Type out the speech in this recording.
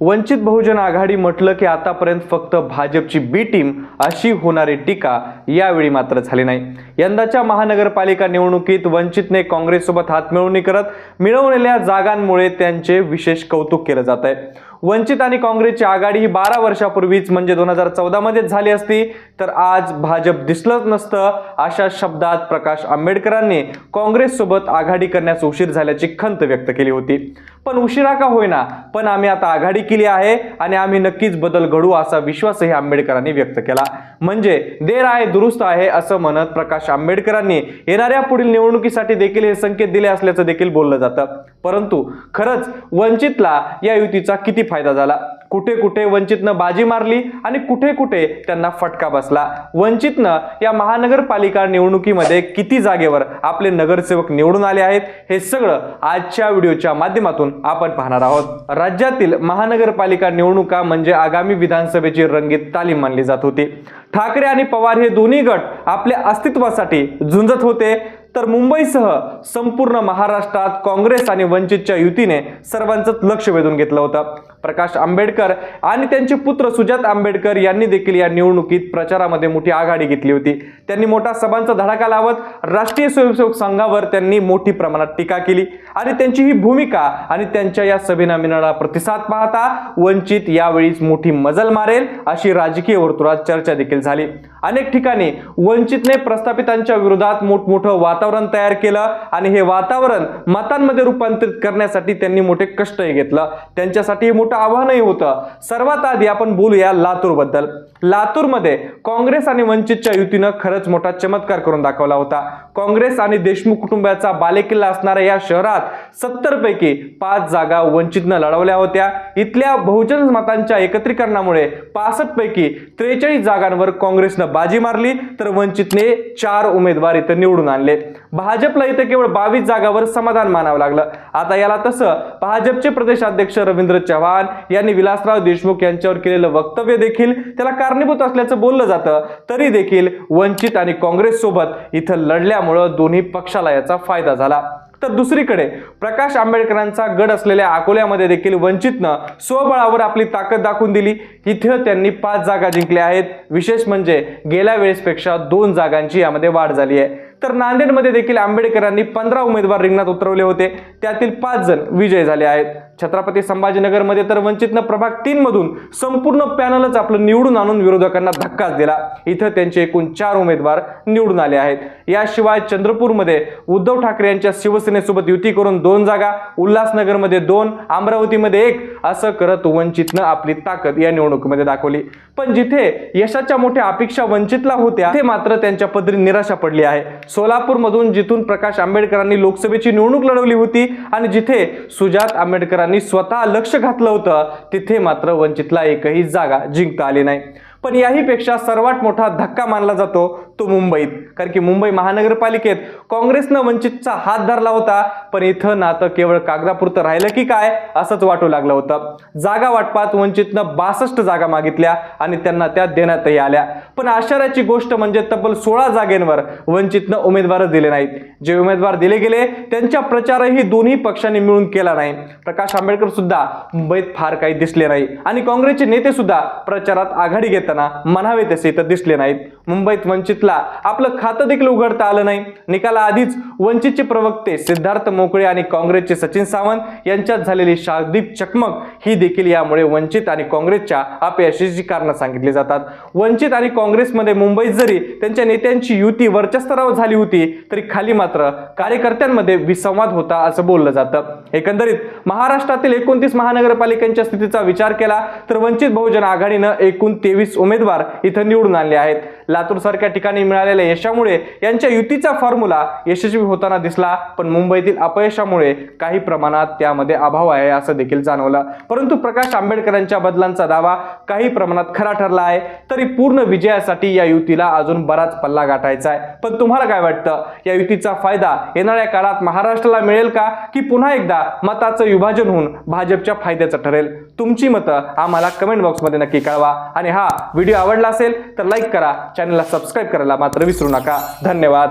वंचित बहुजन आघाडी म्हटलं की आतापर्यंत फक्त भाजपची बी टीम अशी होणारी टीका यावेळी मात्र झाली नाही. यंदाच्या महानगरपालिका निवडणुकीत वंचितने काँग्रेससोबत हातमिळवणी करत मिळवलेल्या जागांमुळे त्यांचे विशेष कौतुक केलं जात आहे वंचित आणि काँग्रेसची आघाडी ही बारा वर्षापूर्वीच म्हणजे दोन हजार चौदामध्येच झाली असती. तर आज भाजप दिसलंच नसतं अशा शब्दात प्रकाश आंबेडकरांनी काँग्रेससोबत आघाडी करण्यास उशीर झाल्याची खंत व्यक्त केली होती. पण उशिरा का होईना पण आम्ही आता आघाडी केली आहे आणि आम्ही नक्कीच बदल घडू असा विश्वासही आंबेडकरांनी व्यक्त केला. म्हणजे देर आहे दुरुस्त आहे असं म्हणत प्रकाश आंबेडकरांनी येणाऱ्या पुढील निवडणुकीसाठी देखील हे संकेत दिले असल्याचं देखील बोललं जातं. परंतु खरंच वंचितला या युतीचा किती फायदा झाला? कुठे कुठे वंचितनं बाजी मारली आणि कुठे कुठे त्यांना फटका बसला? वंचितनं या महानगरपालिका निवडणुकीमध्ये किती जागेवर आपले नगरसेवक निवडून आले आहेत? हे सगळं आजच्या व्हिडिओच्या माध्यमातून आपण पाहणार आहोत. राज्यातील महानगरपालिका निवडणुका म्हणजे आगामी विधानसभेची रंगीत तालीम मानली जात होती. ठाकरे आणि पवार हे दोन्ही गट आपल्या अस्तित्वासाठी झुंजत होते. तर मुंबईसह संपूर्ण महाराष्ट्रात काँग्रेस आणि वंचितच्या युतीने सर्वांचंच लक्ष वेधून घेतलं होतं. प्रकाश आंबेडकर आणि त्यांचे पुत्र सुजात आंबेडकर यांनी देखील या निवडणुकीत प्रचारामध्ये मोठी आघाडी घेतली होती. त्यांनी मोठा सभांचा धडाका लावत राष्ट्रीय स्वयंसेवक संघावर त्यांनी मोठी प्रमाणात टीका केली. आणि त्यांची ही भूमिका आणि त्यांच्या या सभेना मिळणारा प्रतिसाद पाहता वंचित यावेळीच मोठी मजल मारेल अशी राजकीय वर्तुळात चर्चा देखील झाली. अनेक ठिकाणी वंचितने प्रस्थापितांच्या विरोधात मोठमोठं वाद वातावरण तयार केलं आणि हे वातावरण मतांमध्ये रूपांतरित करण्यासाठी त्यांनी मोठे कष्टही घेतलं. त्यांच्यासाठी हे मोठं आव्हानही होतं. सर्वात आधी आपण बोलूया लातूरबद्दल. लातूरमध्ये काँग्रेस आणि वंचितच्या युतीनं खरंच मोठा चमत्कार करून दाखवला होता. काँग्रेस आणि देशमुख कुटुंबाचा बालेकिल्ला असणाऱ्या या शहरात सत्तर पैकी पाच जागा वंचितनं लढवल्या होत्या. इथल्या बहुजन मतांच्या एकत्रीकरणामुळे पासष्ट पैकी त्रेचाळीस जागांवर काँग्रेसनं बाजी मारली तर वंचितने चार उमेदवार इथं निवडून आणले भाजपला इथं केवळ बावीस जागावर समाधान मानावं लागलं. आता याला तसं भाजपचे प्रदेशाध्यक्ष रवींद्र चव्हाण यांनी विलासराव देशमुख यांच्यावर केलेलं वक्तव्य देखील त्याला कारणीभूत असल्याचं बोललं जातं. तरी देखील वंचित आणि काँग्रेस सोबत इथं लढल्यामुळं दोन्ही पक्षाला याचा फायदा झाला. तर दुसरीकडे प्रकाश आंबेडकरांचा गड असलेल्या अकोल्यामध्ये देखील वंचितनं स्वबळावर आपली ताकद दाखवून दिली. इथं त्यांनी पाच जागा जिंकल्या आहेत. विशेष म्हणजे गेल्या वेळेसपेक्षा दोन जागांची यामध्ये वाढ झाली आहे. तर नांदेडमध्ये देखील आंबेडकरांनी पंधरा उमेदवार रिंगणात उतरवले होते. त्यातील पाच जण विजय झाले आहेत. छत्रपती संभाजीनगरमध्ये तर वंचितनं प्रभाग तीन मधून संपूर्ण पॅनलच आपलं निवडून आणून विरोधकांना धक्काच दिला. इथं त्यांचे एकूण चार उमेदवार निवडून आले आहेत. याशिवाय चंद्रपूरमध्ये उद्धव ठाकरे यांच्या शिवसेनेसोबत युती करून दोन जागा उल्हासनगरमध्ये दोन अमरावतीमध्ये एक असं करत वंचितनं आपली ताकद या निवडणुकीमध्ये दाखवली. पण जिथे यशाच्या मोठ्या अपेक्षा वंचितला होत्या ते मात्र त्यांच्या पदरी निराशा पडली आहे. सोलापूरमधून जिथून प्रकाश आंबेडकरांनी लोकसभेची निवडणूक लढवली होती आणि जिथे सुजात आंबेडकरांनी स्वतः लक्ष घातलं होतं तिथे मात्र वंचितला एकही जागा जिंकता आली नाही. पण याहीपेक्षा सर्वात मोठा धक्का मानला जातो तो मुंबईत. कारण की मुंबई महानगरपालिकेत काँग्रेसनं वंचितचा हात धरला होता पण इथं नातं केवळ कागदापुरतं राहिलं की काय असंच वाटू लागलं होतं. जागा वाटपात वंचितनं बासष्ट जागा मागितल्या आणि त्यांना त्या देण्यातही आल्या. पण आश्चर्याची गोष्ट म्हणजे तब्बल सोळा जागेंवर वंचितनं उमेदवारच दिले नाहीत. जे उमेदवार दिले गेले त्यांच्या प्रचारही दोन्ही पक्षांनी मिळून केला नाही. प्रकाश आंबेडकर सुद्धा मुंबईत फार काही दिसले नाही. आणि काँग्रेसचे नेते सुद्धा प्रचारात आघाडी घेत येताना म्हणावे तसे तर दिसले नाहीत. मुंबईत वंचितला आपलं खातं देखील उघडता आलं नाही. निकाला आधीच वंचितचे प्रवक्ते सिद्धार्थ मोकळे आणि काँग्रेसचे सचिन सावंत यांच्यात झालेली शाब्दिक चकमक ही देखील यामुळे वंचित आणि काँग्रेसच्या अपयशाची कारणं सांगितली जातात. वंचित आणि काँग्रेसमध्ये मुंबईत जरी त्यांच्या नेत्यांची युती वरच्या स्तरावर झाली होती तरी खाली मात्र कार्यकर्त्यांमध्ये विसंवाद होता असं बोललं जातं. एकंदरीत महाराष्ट्रातील एकोणतीस महानगरपालिकांच्या स्थितीचा विचार केला तर वंचित बहुजन आघाडीनं एकूण तेवीस उमेदवार इथं निवडून आणले आहेत. लातूरसारख्या ठिकाणी मिळालेल्या यशामुळे यांच्या युतीचा फॉर्म्युला यशस्वी होताना दिसला. पण मुंबईतील अपयशामुळे काही प्रमाणात त्यामध्ये अभाव आहे असं देखील जाणवलं. परंतु प्रकाश आंबेडकरांच्या बदलांचा दावा काही प्रमाणात खरा ठरला आहे. तरी पूर्ण विजयासाठी या युतीला अजून बराच पल्ला गाठायचा आहे. पण तुम्हाला काय वाटतं? या युतीचा फायदा येणाऱ्या काळात महाराष्ट्राला मिळेल का? की पुन्हा एकदा मताचं विभाजन होऊन भाजपच्या फायद्याचं ठरेल? तुमची मतं आम्हाला कमेंट बॉक्समध्ये नक्की कळवा. आणि हा व्हिडिओ आवडला असेल तर लाईक करा चॅनलला सबस्क्राईब करायला मात्र विसरू नका. धन्यवाद.